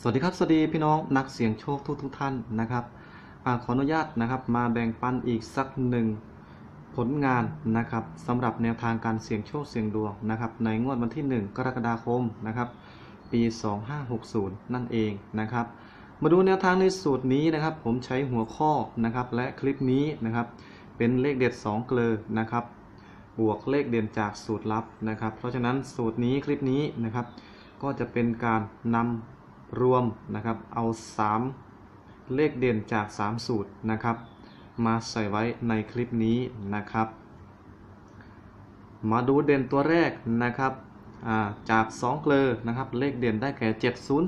สวัสดีครับ สวัสดีพี่น้องนักเสี่ยงโชคทุกทุกท่านนะครับอขออนุญาตนะครับ มาแบ่งปันอีกสักหนึ่งผลงานนะครับสำหรับแนวทางการเสี่ยงโชคเสี่ยงดวงนะครับ ในงวดวันที่ 1 กรกฎาคมนะครับ ปี 2560 นั่นเองนะครับ มาดูแนวทางในสูตรนี้นะครับ ผมใช้หัวข้อนะครับ และคลิปนี้นะครับ เป็นเลขเด็ด 2 เกลอนะครับ บวกเลขเด่นจากสูตรลับนะครับ เพราะฉะนั้นสูตรนี้คลิปนี้นะครับ ก็จะเป็นการนำ รวมนะครับเอา 3 เลขเด่นจาก 3 สูตรนะครับ มาใส่ไว้ในคลิปนี้นะครับ มาดูเด่นตัวแรกนะครับาจาก 2 เกลอนะครับ เลขเด่นได้แก่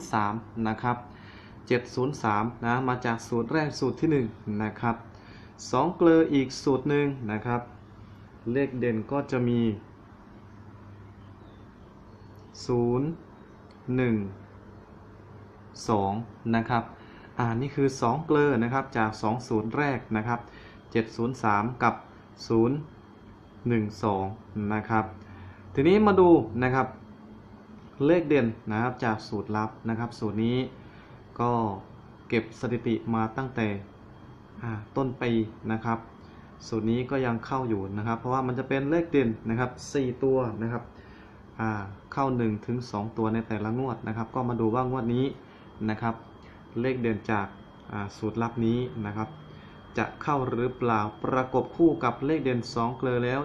703 นะครับ 703 นะ มาจากสูตรแรกสูตรที่ 1 นะครับ 2 เกลออีกสูตรหนึ่งนะครับ เลขเด่นก็จะมี 0 1 2 นะครับ อ่า นี่คือ 2 เกลอนะครับ จาก2สูตรแรกนะครับ 703 กับ 0 1 2 นะครับ ทีนี้มาดูนะครับ เลขเด่นนะครับจากสูตรลับนะครับ สูตรนี้ก็เก็บสถิติมาตั้งแต่ต้นปีนะครับ สูตรนี้ก็ยังเข้าอยู่นะครับ เพราะว่ามันจะเป็นเลขเด่นนะครับ 4 ตัวนะครับอ่าเข้า1ถึง2ตัวในแต่ละงวดนะครับ ก็มาดูว่างวดนี้ นะครับ เลขเด่นจากสูตรลับนี้นะครับ จะเข้าหรือเปล่าประกบคู่กับเลขเด่น 2 เกลอแล้ว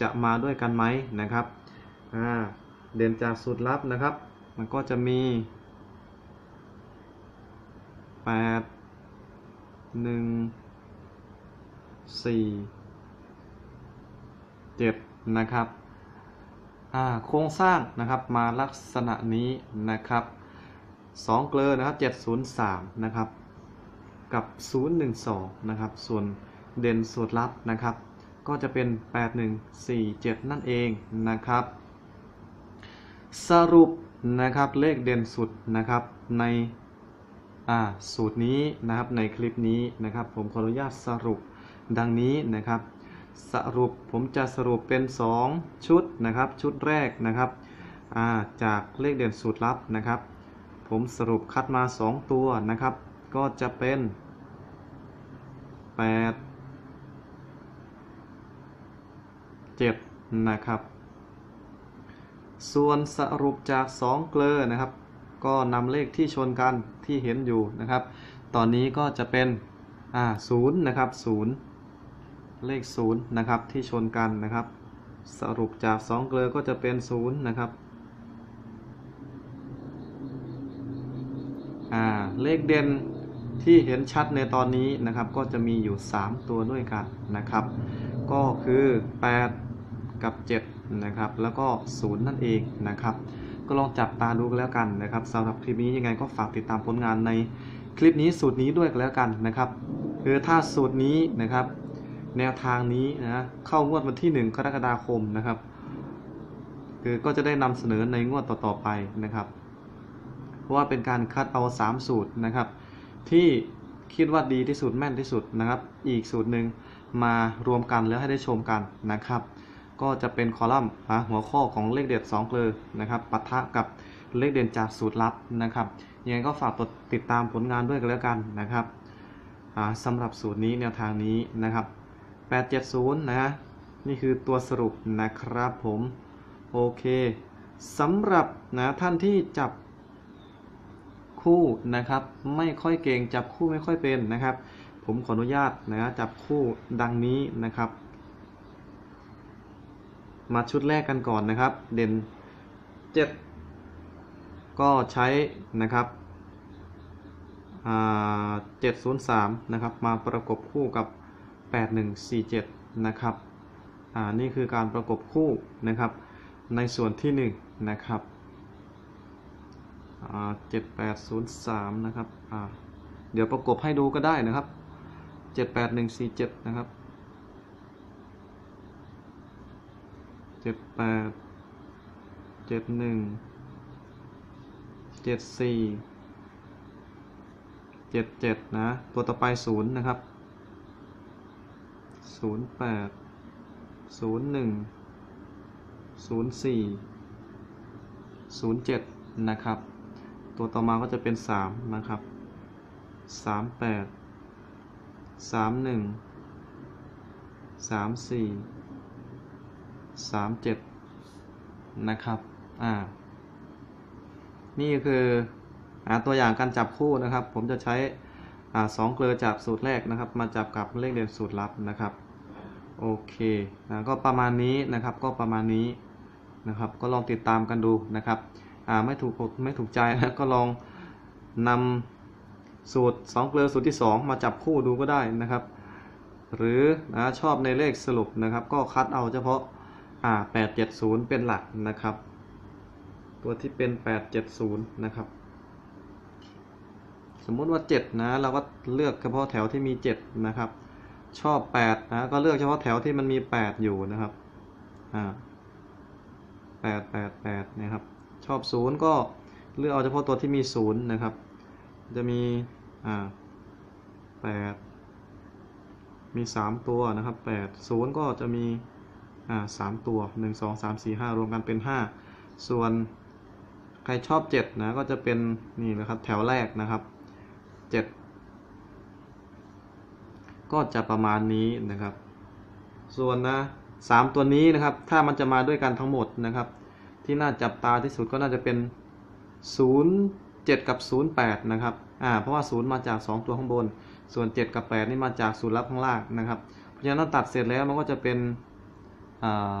จะมาด้วยกันไหมนะครับเด่นจากสูตรลับนะครับ มันก็จะมี 8 1สี่เจ็ดนะครับโครงสร้างนะครับมาลักษณะนี้นะครับ สองเกลอนะครับเจ็ดศูนย์สามนะครับ กับศูนย์หนึ่งสองนะครับ ส่วนเด่นสูตรลับนะครับ ก็จะเป็นแปดหนึ่งสี่เจ็ดนั่นเองนะครับ สรุปนะครับเลขเด่นสุดนะครับในอ่าสูตรนี้นะครับในคลิปนี้นะครับ ผมขออนุญาตสรุปดังนี้นะครับ สรุปผมจะสรุปเป็น 2 ชุดนะครับ ชุดแรกนะครับอ่าจากเลขเด่นสูตรลับนะครับ ผมสรุปคัดมา 2 ตัวนะครับ ก็จะเป็น 8 7 นะครับ ส่วนสรุปจาก 2 เกลอนะครับ ก็นำเลขที่ชนกันที่เห็นอยู่นะครับ ตอนนี้ก็จะเป็นอ่าศูนย์นะครับศูนย์เลขศูนย์นะครับที่ชนกันนะครับ สรุปจาก 2 เกลอก็จะเป็นศูนย์นะครับอ่า เลขเด่นที่เห็นชัดในตอนนี้นะครับ ก็จะมีอยู่ 3 ตัวด้วยกันนะครับ ก็คือ 8 กับ 7 นะครับ แล้วก็ 0 นั่นเองนะครับ ก็ลองจับตาดูกันแล้วกันนะครับสำหรับคลิปนี้ยังไงก็ฝากติดตามผลงานในคลิปนี้สูตรนี้ด้วยกันแล้วกันนะครับ คือถ้าสูตรนี้นะครับ แนวทางนี้นะเข้างวดวันที่ 1 กรกฎาคมนะครับ คือก็จะได้นำเสนอในงวดต่อๆไปนะครับ ราะว่าเป็นการคัดเอา 3 สูตรนะครับ ที่คิดว่าดีที่สุดแม่นที่สุดนะครับ อีกสูตรหนึ่งมารวมกันแล้วให้ได้ชมกันนะครับ ก็จะเป็นคอลัมน์หัวข้อของเลขเด็ด2เกลอนะครับปะทะกับเลขเด่นจากสูตรลับนะครับยังไงก็ฝากติดตามผลงานด้วยกันแล้วกันนะครับสำหรับสูตรนี้แนวทางนี้นะครับ 870 นะนี่คือตัวสรุปนะครับผม โอเคสำหรับนะท่านที่จับ คู่นะครับ ไม่ค่อยเก่งจับคู่ไม่ค่อยเป็นนะครับ ผมขออนุญาตนะจับคู่ดังนี้นะครับ มาชุดแรกกันก่อนนะครับ เด่น 7 ก็ใช้นะครับ703นะครับ มาประกบคู่กับ 8147 นะครับ อ่า นี่คือการประกบคู่นะครับ ในส่วนที่ 1 นะครับ อ่า7803นะครับเดี๋ยวประกบให้ดูก็ได้นะครับ78147นะครับ78 71 74 77นะ ตัวต่อไป0นะครับ08 01 04 07นะครับตัวต่อมาก็จะเป็นสามนะครับ สามแปดสามหนึ่งสามสี่สามเจ็ดนะครับ อ่า นี่คืออ่าตัวอย่างการจับคู่นะครับ ผมจะใช้อ่าสองเกลือจากสูตรแรกนะครับ มาจับกับเลขเด่นสูตรลับนะครับโอเคนะก็ประมาณนี้นะครับก็ประมาณนี้นะครับ ก็ลองติดตามกันดูนะครับ ไม่ถูกอกไม่ถูกใจนะก็ลองนำสูตร 2 เกลือสูตรที่ 2 มาจับคู่ดูก็ได้นะครับ หรือนะชอบในเลขสรุปนะครับ ก็คัดเอาเฉพาะอ่า870 เป็นหลักนะครับ ตัวที่เป็น 870 นะครับ สมมุติว่า 7 นะ เราก็เลือกเฉพาะแถวที่มี 7 นะครับ ชอบ 8 นะ ก็เลือกเฉพาะแถวที่มันมี 8 อยู่นะครับอ่า8 8 8นะครับ ชอบ0ก็เลือกเอาเฉพาะตัวที่มี0นะครับ จะมีอ่า8มี 3 ตัวนะครับ8 0 ก็จะมีอ่า3ตัว 1 2 3 4 5 รวมกันเป็น 5 ส่วนใครชอบ 7 นะ ก็จะเป็นนี่นะครับแถวแรกนะครับ 7 ก็จะประมาณนี้นะครับ ส่วนนะสามตัวนี้นะครับ ถ้ามันจะมาด้วยกันทั้งหมดนะครับ ที่น่าจับตาที่สุดก็น่าจะเป็น 0 7 กับ 08 นะครับ อ่า เพราะว่า 0 มาจาก 2 ตัวข้างบน ส่วน 7 กับ 8 นี่มาจากสูตรลับข้างล่างนะครับ เพราะฉะนั้นตัดเสร็จแล้วมันก็จะเป็น อ่า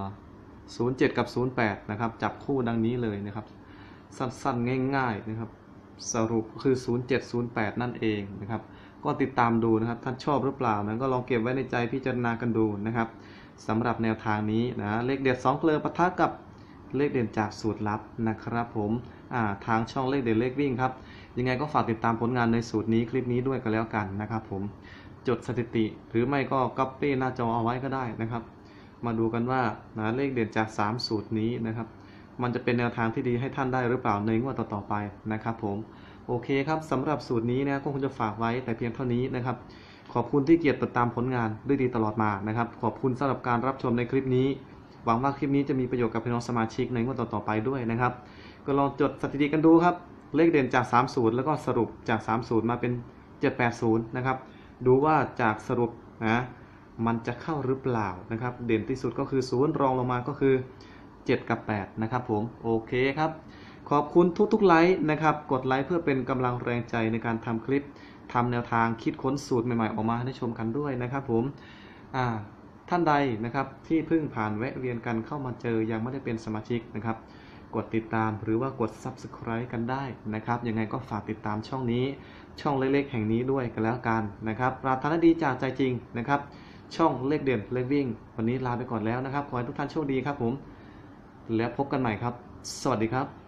07 กับ 08 นะครับ จับคู่ดังนี้เลยนะครับ สั้นๆ ง่าย ๆ นะครับ สรุปก็คือ 0708 นั่นเองนะครับ ก็ติดตามดูนะครับ ท่านชอบหรือเปล่านะก็ลองเก็บไว้ในใจพิจารณากันดูนะครับสำหรับแนวทางนี้นะ เลขเด็ด2เกลือปะทะกับ เลขเด่นจากสูตรลับนะครับผมาทางช่องเลขเด่นเลขวิ่งครับ ยังไงก็ฝากติดตามผลงานในสูตรนี้คลิปนี้ด้วยกันแล้วกันนะครับผมจดสถิติหรือไม่ก็ก๊อปปี้หน้าจอเอาไว้ก็ได้นะครับ มาดูกันว่านะเลขเด่นจาก 3 สูตรนี้นะครับ มันจะเป็นแนวทางที่ดีให้ท่านได้หรือเปล่าในงวดต่อๆไปนะครับผมโอเคครับสำหรับสูตรนี้นะก็คงจะฝากไว้แต่เพียงเท่านี้นะครับ ขอบคุณที่เกียรติติดตามผลงานด้วยดีตลอดมานะครับ ขอบคุณสำหรับการรับชมในคลิปนี้ หวังว่าคลิปนี้จะมีประโยชน์กับพี่น้องสมาชิกในงวดต่อๆไปด้วยนะครับ ก็ลองจดสถิติกันดูครับ เลขเด่นจาก3สูตรแล้วก็สรุปจาก3สูตรมาเป็น 780 นะครับ ดูว่าจากสรุปนะมันจะเข้าหรือเปล่านะครับ เด่นที่สุดก็คือ0รองลงมาก็คือ 7 กับ 8 นะครับผม โอเคครับ ขอบคุณทุกๆไลค์นะครับ กดไลค์เพื่อเป็นกำลังแรงใจในการทำคลิปทำแนวทางคิดค้นสูตรใหม่ๆออกมาให้ได้ชมกันด้วยนะครับผม อ่า ท่านใดนะครับที่เพิ่งผ่านแวะเวียนกันเข้ามาเจอยังไม่ได้เป็นสมาชิกนะครับ กดติดตามหรือว่ากด Subscribe กันได้นะครับ ยังไงก็ฝากติดตามช่องนี้ ช่องเล็กๆ แห่งนี้ด้วยกันแล้วกันนะครับปรารถนาดีจากใจจริงนะครับ ช่องเลขเด่นเลขวิ่ง วันนี้ลาไปก่อนแล้วนะครับ ขอให้ทุกท่านโชคดีครับผม แล้วพบกันใหม่ครับ สวัสดีครับ